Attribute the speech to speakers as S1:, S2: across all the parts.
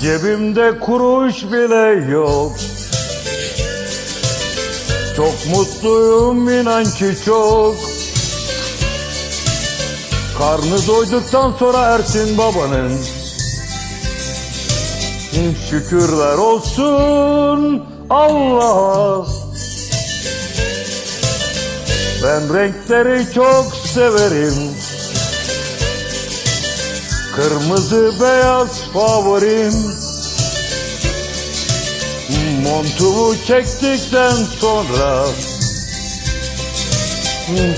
S1: Cebimde kuruş bile yok. Çok mutluyum inan ki çok. Karnı doyduktan sonra Ersin babanın. Şükürler olsun Allah'a. Ben renkleri çok severim Kırmızı beyaz favorim. Montumu çektikten sonra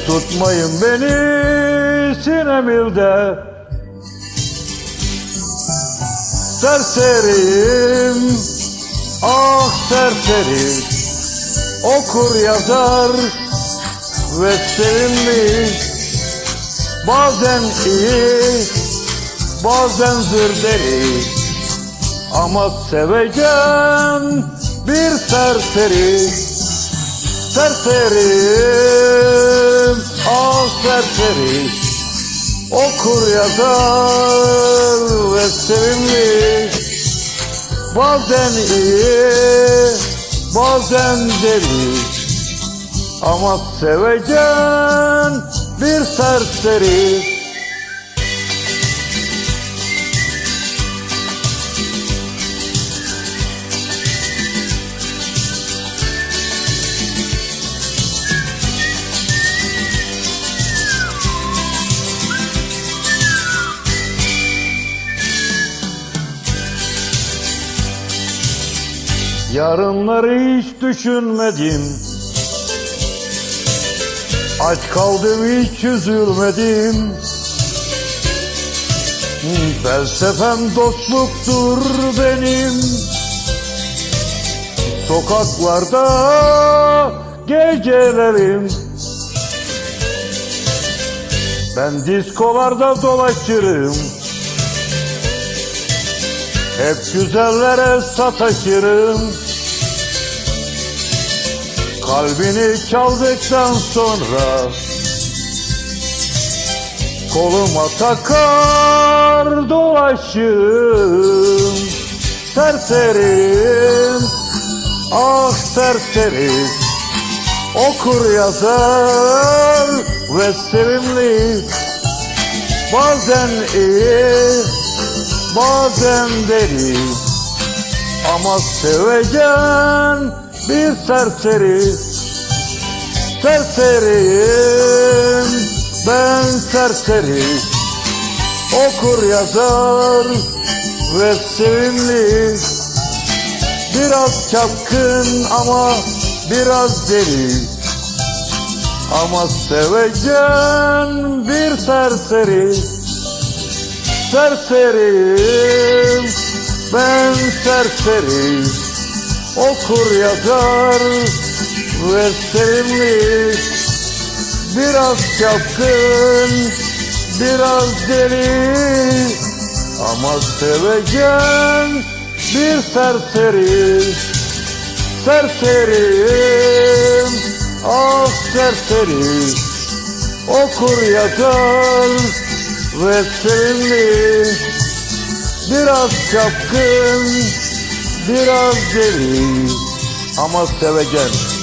S1: Tutmayın beni sinemilde. Serseriyim Ah serseri Okur yazar Ve sevimli Bazen iyi Bazen zırdeli Ama seveceğim Bir serseri. Serserim Ah serseri Okur yazar ve sevimli. Bazen iyi bazen deli Ama sevecen bir serseri Yarınları hiç düşünmedim. Aç kaldım hiç üzülmedim. Felsefem dostluktur benim. Sokaklarda gecelerim. Ben diskolarda dolaşırım hep güzellere sataşırım. Kalbini çaldıktan sonra Koluma takar dolaşırım. Serserim Ah serserim. Okur yazar ve sevimli Bazen iyi bazen deli Ama sevecen bir serseri Serseriyim ben serseri Okur yazar ve sevimli Biraz çapkın ama biraz deli Ama sevecen bir serseri Serserim ben serseri Okur yazar ve sevimli Biraz çapkın biraz deli. Ama sevecen bir serseri. Serserim ah serseri. Okur yazar ve sevimli Biraz çapkın, biraz deli ama sevecen